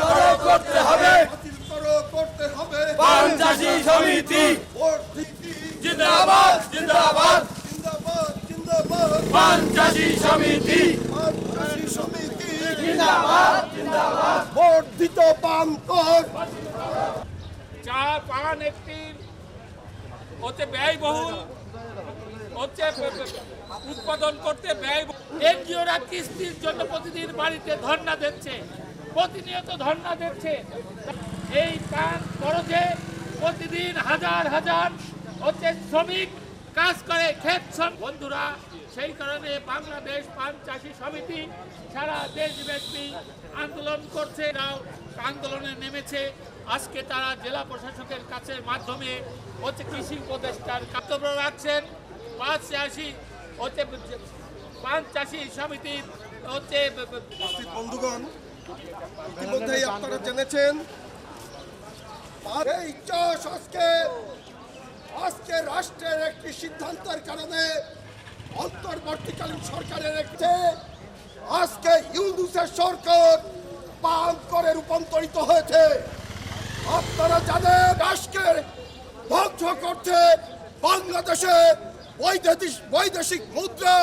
করো করতে হবে করতে হবে। পান সমিতি। জিন্দাবাদ জিন্দাবাদ। জিন্দাবাদ জিন্দাবাদ পান সমিতি। সমিতি জিন্দাবাদ জিন্দাবাদ। ভোট দিত পান চা পান একটি হচ্ছে ব্যয়বহুল হচ্ছে, উৎপাদন করতে ব্যয় এনজিওরা কিস্তির জন্য প্রতিদিন বাড়িতে ধর্ণা দিচ্ছে, প্রতিনিয়ত ধর্ণা দিচ্ছে। এই পান খরচে প্রতিদিন হাজার হাজার হচ্ছে শ্রমিক কাজ করে ক্ষেত বন্ধুরা, সেই কারণে বাংলাদেশ পান চাষী সমিতি সারা দেশব্যাপী আন্দোলন করছে আন্দোলনে নেমেছে। আজকে তারা জেলা প্রশাসকের কাছে মাধ্যমে হচ্ছে কৃষি উপদেষ্টার কর্তব্য রাখছেন। পাঁচ চাষি হচ্ছে পান চাষী সমিতির হচ্ছে বন্ধুগণ, ইতিমধ্যেই আপনারা জেনেছেন আজকে আজকে রাষ্ট্রের একটি সিদ্ধান্তের কারণে অন্তর্বর্তীকালীন সরকারের একটি, আজকে ইউনুসের সরকার পান করে রূপান্তরিত হয়েছে। আপনারা জানেন, রাষ্ট্রের ধ্বংস করতে বাংলাদেশে বৈদেশিক বৈদেশিক মুদ্রা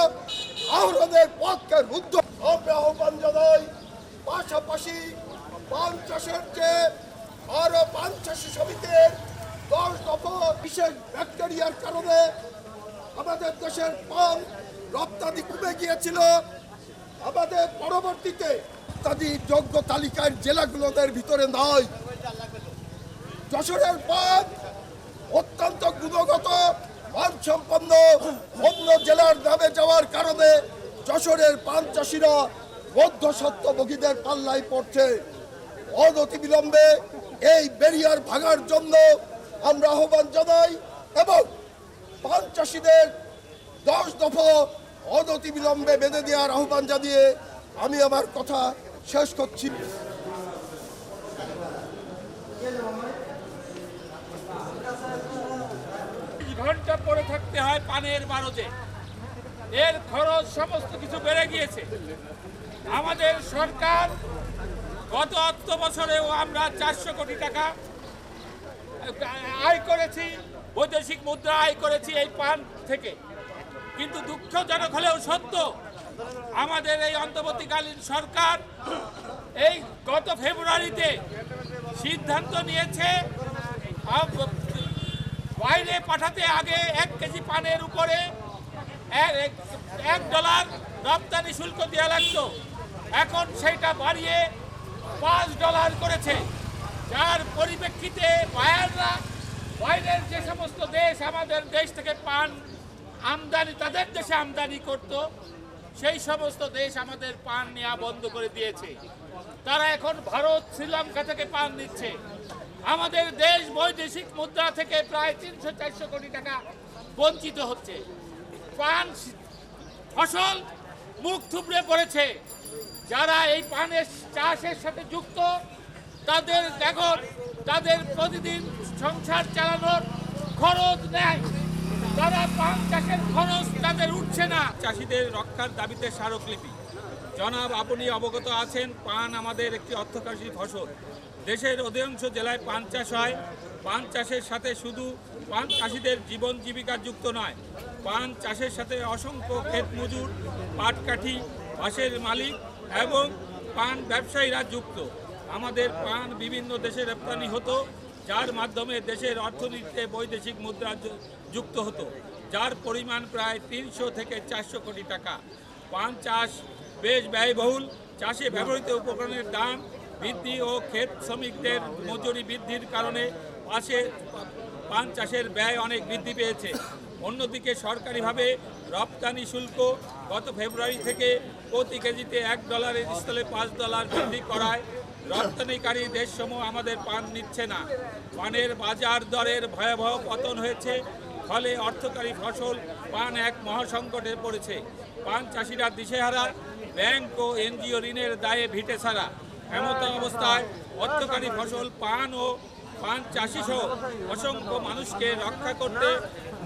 আহরণের পক্ষে রুদ্ধ। আহ্বান জানাই, পাশাপাশি পান চাষের যে আরও পান চাষি সমিতির দশ দফা বিশেষ ব্যাকটেরিয়ার কারণে আমাদের দেশের পান রপ্তানি কমে গিয়েছিল। আমাদের পরবর্তীতে রপ্তানি যোগ্য তালিকার জেলাগুলোদের ভিতরে নয়। যশোরের পান অন্য জেলার যাওয়ার কারণে যশোরের পান চাষিরা মধ্য সত্যভোগীদের পাল্লায় পড়ছে। অনতি বিলম্বে এই ব্যারিয়ার ভাঙার জন্য আমরা আহ্বান জানাই এবং পান চাষিদের দশ দফা অনতি বিলম্বে বেঁধে দেওয়ার আহ্বান জানিয়ে আমি আমার কথা শেষ করছি। ঘণ্টা পরে থাকতে হয় পানের বারোতে। এর খরচ সমস্ত কিছু বেড়ে গিয়েছে। আমাদের সরকার গত অর্থ বছরেও আমরা চারশো কোটি টাকা আয় করেছি, বৈদেশিক মুদ্রা আয় করেছি এই পান থেকে। কিন্তু দুঃখজনক হলেও সত্য, আমাদের এই অন্তর্বর্তীকালীন সরকার এই গত ফেব্রুয়ারিতে সিদ্ধান্ত নিয়েছে বাইরে পাঠাতে আগে এক কেজি পানের উপরে এক- ডলার রপ্তানি শুল্ক দেওয়া লাগতো। এখন সেটা বাড়িয়ে পাঁচ ডলার করেছে। যার পরিপ্রেক্ষিতে বায়াররা বাইরের যে সমস্ত দেশ, আমাদের দেশ থেকে পান আমদানি, তাদের দেশে আমদানি করত, সেই সমস্ত দেশ আমাদের পান নেওয়া বন্ধ করে দিয়েছে। তারা এখন ভারত, শ্রীলঙ্কা থেকে পান নিচ্ছে। আমাদের দেশ বৈদেশিক মুদ্রা থেকে প্রায় তিনশো চারশো কোটি টাকা বঞ্চিত হচ্ছে। পান ফসল মুখ থুবড়ে পড়েছে। যারা এই পানের চাষের সাথে যুক্ত, তাদের এখন তাদের প্রতিদিন সংসার চালানোর খরচ নেয় তারা পান চাষের খরচ তাদের উঠছে না। চাষিদের রক্ষার দাবিতে স্মারকলিপি। জনাব, আপনি অবগত আছেন, পান আমাদের একটি অর্থকারী ফসল। দেশের অধিকাংশ জেলায় পান চাষ হয়। পান চাষের সাথে শুধু পান চাষিদের জীবন জীবিকা যুক্ত নয়, পান চাষের সাথে অসংখ্য ক্ষেত মজুর পাটকাঠি, বাঁশের মালিক এবং পান ব্যবসায়ীরা যুক্ত। আমাদের পান বিভিন্ন দেশে রপ্তানি হতো, যার মাধ্যমে দেশের অর্থনীতিতে বৈদেশিক মুদ্রা যুক্ত হতো, যার পরিমাণ প্রায় তিনশো থেকে চারশো কোটি টাকা। পান চাষ বেশ ব্যয়বহুল। চাষে ব্যবহৃত উপকরণের দাম বৃদ্ধি ও ক্ষেত শ্রমিকদের মজুরি বৃদ্ধির কারণে পাশে পান চাষের ব্যয় অনেক বৃদ্ধি পেয়েছে। অন্যদিকে সরকারিভাবে রপ্তানি শুল্ক গত ফেব্রুয়ারি থেকে প্রতি কেজিতে এক ডলারের স্থলে পাঁচ ডলার বৃদ্ধি করায় রপ্তানিকারী দেশসমূহ আমাদের পান নিচ্ছে না। পানের বাজার দরের ভয়াবহ পতন হয়েছে, ফলে অর্থকারী ফসল পান এক মহাসংকটে পড়েছে। পান চাষিরা দিশেহারা, ব্যাংক ও এনজিও ঋণের দায়ে ভিটে ছাড়া এমত অবস্থায় অর্থকারী ফসল, পান ও পান চাষি সহ অসংখ্য মানুষকে রক্ষা করতে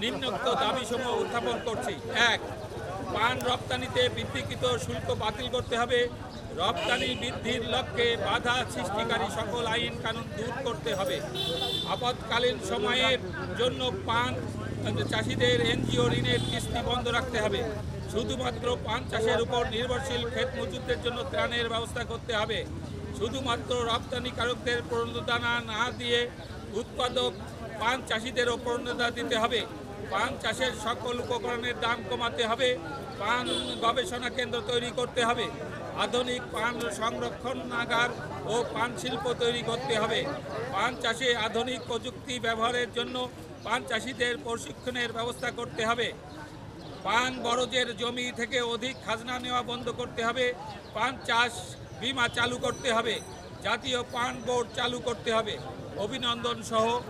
নিম্নোক্ত দাবিসমূহ উত্থাপন করছি। এক, পান রপ্তানিতে বৃদ্ধিকৃত শুল্ক বাতিল করতে হবে। রপ্তানি বৃদ্ধির লক্ষ্যে বাধা সৃষ্টিকারী সকল আইন কানুন দূর করতে হবে। আপৎকালীন সময়ের জন্য পান চাষিদের এনজিও ঋণের কিস্তি বন্ধ রাখতে হবে। শুধুমাত্র পান চাষের উপর নির্ভরশীল ক্ষেত মজুরদের জন্য ত্রাণের ব্যবস্থা করতে হবে। শুধুমাত্র রপ্তানিকারকদের প্রণোদনা না দিয়ে উৎপাদক পান চাষিদেরও প্রণোদনা দিতে হবে। পান চাষের সকল উপকরণের দাম কমাতে হবে। পান গবেষণা কেন্দ্র তৈরি করতে হবে। আধুনিক পান সংরক্ষণাগার ও পান শিল্প তৈরি করতে হবে। পান চাষে আধুনিক প্রযুক্তি ব্যবহারের জন্য পান চাষিদের প্রশিক্ষণের ব্যবস্থা করতে হবে। পান বরজের জমি থেকে অধিক খাজনা নেওয়া বন্ধ করতে হবে। পান চাষ বিমা চালু করতে হবে। জাতীয় পান বোর্ড চালু করতে হবে। অভিনন্দন সহ